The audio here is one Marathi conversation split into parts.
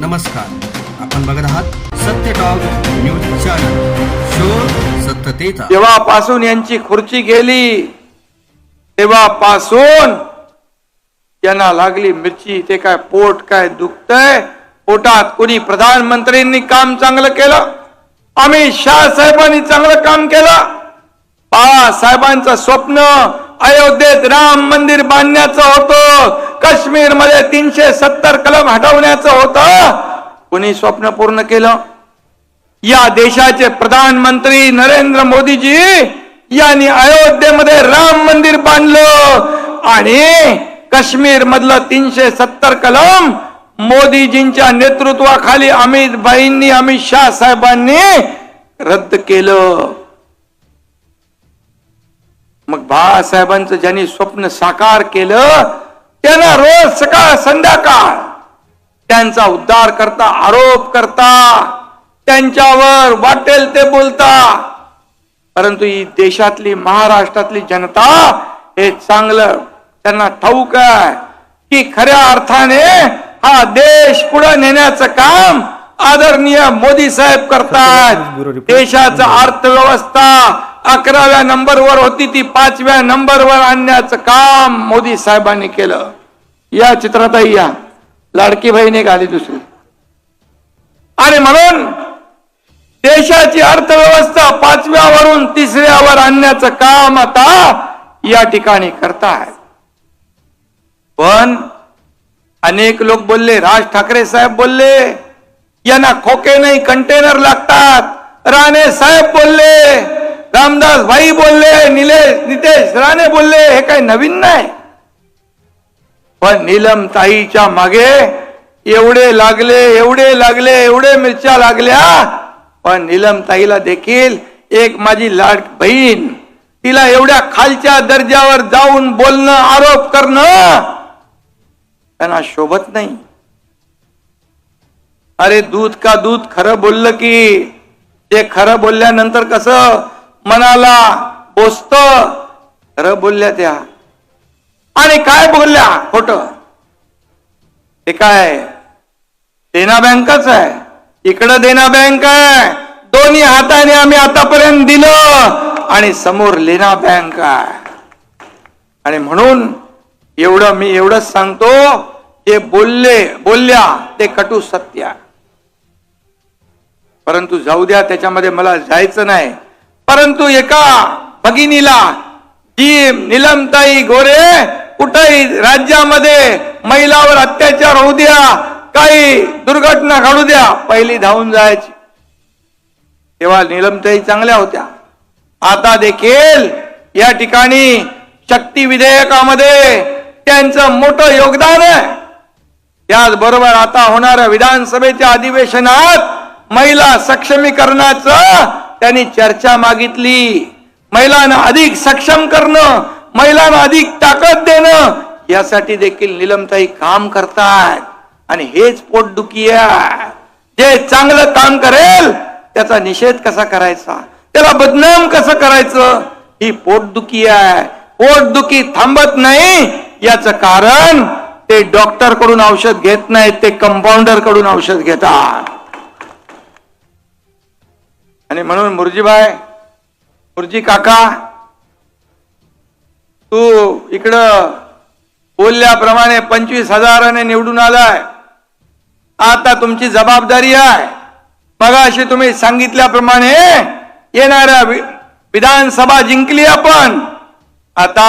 नमस्कार. आपण बघत आहात सत्य टॉक न्यूज चॅनल शोध सत्यतेचा. जेव्हापासून यांची खुर्ची गेली तेव्हापासून यांना लागली मिरची. ते काय पोट काय दुखतय? पोटात कुणी प्रधानमंत्र्यांनी काम चांगलं केलं? अमित शाह साहेबांनी चांगलं काम केलं? बाळासाहेबांचं स्वप्न अयोध्येत राम मंदिर बांधण्याचं होतं. काश्मीरमध्ये तीनशे सत्तर कलम हटवण्याचं होतं. कुणी स्वप्न पूर्ण केलं? या देशाचे प्रधानमंत्री नरेंद्र मोदीजी यांनी अयोध्येमध्ये राम मंदिर बांधलं. आणि काश्मीर मधलं तीनशे सत्तर कलम मोदीजींच्या नेतृत्वाखाली अमित भाईंनी अमित शाह साहेबांनी रद्द केलं. मग बाळासाहेबांचं ज्यांनी स्वप्न साकार केलं त्यांना रोज सकाळ संध्याकाळ त्यांचा उद्धार करता आरोप करता त्यांच्यावर वाटेल ते बोलता. परंतु ही देशातली महाराष्ट्रातली जनता हे चांगलं त्यांना ठाऊक आहे की खऱ्या अर्थाने हा देश पुढे नेण्याचं काम आदरणीय मोदी साहेब करतात. देशाचा अर्थव्यवस्था अकराव्या नंबरवर होती ती पाचव्या नंबरवर आणण्याचं काम मोदी साहेबांनी केलं. या चित्रातही या. लाडकी बहिणी एक दुसरी. आणि म्हणून देशाची अर्थव्यवस्था पाचव्यावरून तिसऱ्यावर आणण्याचं काम आता या ठिकाणी करतायत. पण अनेक लोक बोलले राज ठाकरे साहेब बोलले यांना खोके नाही कंटेनर लागतात. राणे साहेब बोलले रामदास भाई बोलले निलेश नितेश राणे बोलले हे काही नवीन नाही. पण नीलम ताईच्या मागे एवढे लागले एवढे लागले एवढे मिरच्या लागल्या. पण नीलम ताईला देखील एक माझी लाड बहीण. तिला एवढ्या खालच्या दर्जावर जाऊन बोलणं आरोप करणं त्यांना शोभत नाही. अरे दूध का दूध? खरं बोललं की. ते खरं बोलल्यानंतर कसं? मनाला बोसत खरं बोलल्या त्या. आणि काय बोलल्या? खोट. ते काय? देना बँकच आहे. इकडं देना बँक आहे. दोन्ही हाताने आम्ही आतापर्यंत दिलं. आणि समोर लेना बँक आहे. आणि म्हणून एवढं मी एवढंच सांगतो जे बोलले बोलल्या ते कटू सत्य. परंतु जाऊ द्या त्याच्यामध्ये मला जायचं नाही. परंतु एका भगिनीला जी निलमताई गोरे कुठेही राज्यामध्ये महिलावर अत्याचार होऊ द्या काही दुर्घटना घडू द्या पहिली धावून जायची. तेव्हा निलमताई चांगल्या होत्या. आता देखील या ठिकाणी शक्ती विधेयकामध्ये त्यांचं मोठं योगदान आहे. त्याचबरोबर आता होणाऱ्या विधानसभेच्या अधिवेशनात महिला सक्षमीकरणाचं त्यांनी चर्चा मागितली. महिलांना अधिक सक्षम करणं महिलांना अधिक ताकद देणं यासाठी देखील निलमताई काम करतात. आणि हेच पोटदुखी आहे. जे चांगलं काम करेल त्याचा निषेध कसा करायचा? त्याला बदनाम कसं करायचं? ही पोटदुखी आहे. पोटदुखी थांबत नाही. याचं कारण ते डॉक्टरकडून औषध घेत नाहीत ते कंपाऊंडरकडून औषध घेतात. आणि म्हणून मुरजीबाई मुरजी काका तू इकडं बोलल्याप्रमाणे पंचवीस हजाराने निवडून आलाय. आता तुमची जबाबदारी आहे. मगाशी तुम्ही सांगितल्याप्रमाणे येणाऱ्या विधानसभा जिंकली आपण. आता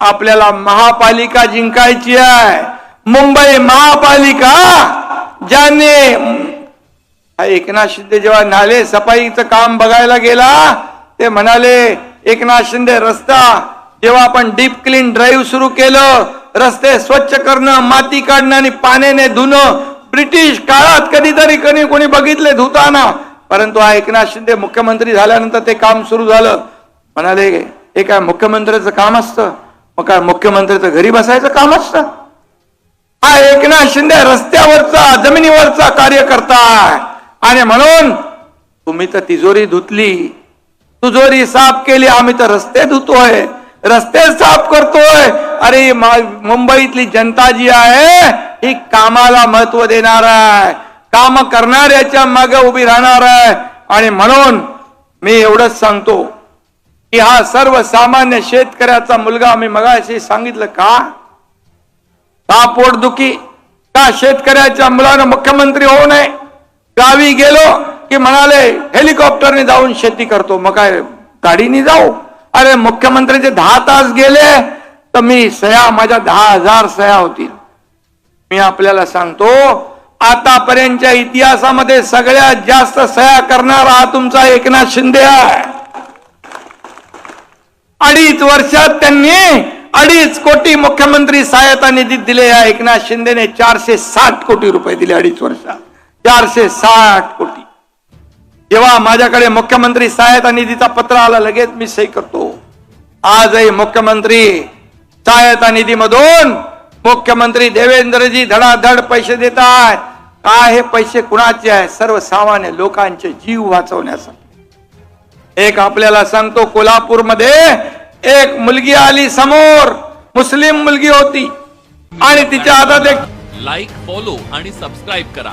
आपल्याला महापालिका जिंकायची आहे. मुंबई महापालिका ज्याने हा एकनाथ शिंदे जेव्हा नाले सफाईचं काम बघायला गेला ते म्हणाले एकनाथ शिंदे रस्ता. जेव्हा आपण डीप क्लीन ड्राईव्ह सुरू केलं रस्ते स्वच्छ करणं माती काढणं आणि पाण्याने धुणं ब्रिटिश काळात कधीतरी कधी कोणी बघितले धुताना. परंतु हा एकनाथ शिंदे मुख्यमंत्री झाल्यानंतर ते काम सुरू झालं. म्हणाले हे काय मुख्यमंत्र्याचं काम असतं? मग काय मुख्यमंत्र्याचं घरी बसायचं काम असतं? हा एकनाथ शिंदे रस्त्यावरचा जमिनीवरचा कार्यकर्ता आहे. आणि म्हणून तुम्ही तर तिजोरी धुतली. तिजोरी साफ केली. आम्ही तर रस्ते धुतोय. रस्ते साफ करतोय. अरे मुंबईतली जनता जी आहे ही कामाला महत्त्व देणार आहे. काम करणाऱ्याच्या मागे उभी राहणार आहे. आणि म्हणून मी एवढंच सांगतो की हा सर्वसामान्य शेतकऱ्याचा मुलगा मी मगाशी सांगितलं का? का पोटदुखी? का शेतकऱ्याच्या मुलानं मुख्यमंत्री होऊ नये? गावी गेलो की म्हणाले हेलिकॉप्टरने जाऊन शेती करतो. मग काय गाडीने जाऊ? अरे मुख्यमंत्रीचे दहा तास गेले तर मी सह्या माझ्या दहा हजार सह्या होतील. मी आपल्याला सांगतो आतापर्यंतच्या इतिहासामध्ये सगळ्यात जास्त सह्या करणारा हा तुमचा एकनाथ शिंदे आहे. अडीच वर्षात त्यांनी अडीच कोटी मुख्यमंत्री सहायता निधीत दिले. या एकनाथ शिंदेने चारशे साठ कोटी रुपये दिले अडीच वर्षात. चारशे साठ कोटी. जेव्हा माझ्याकडे मुख्यमंत्री सहायता निधीचा पत्र आला लगेच मी सही करतो. आजही मुख्यमंत्री सहायता निधीमधून मुख्यमंत्री देवेंद्रजी धडाधड पैसे देत आहेत. काय हे पैसे कुणाचे आहेत? सर्वसामान्य लोकांचे जीव वाचवण्यासाठी. एक आपल्याला सांगतो कोल्हापूरमध्ये एक मुलगी आली समोर. मुस्लिम मुलगी होती. आणि तिच्या हातात एक लाईक फॉलो आणि सबस्क्राईब करा.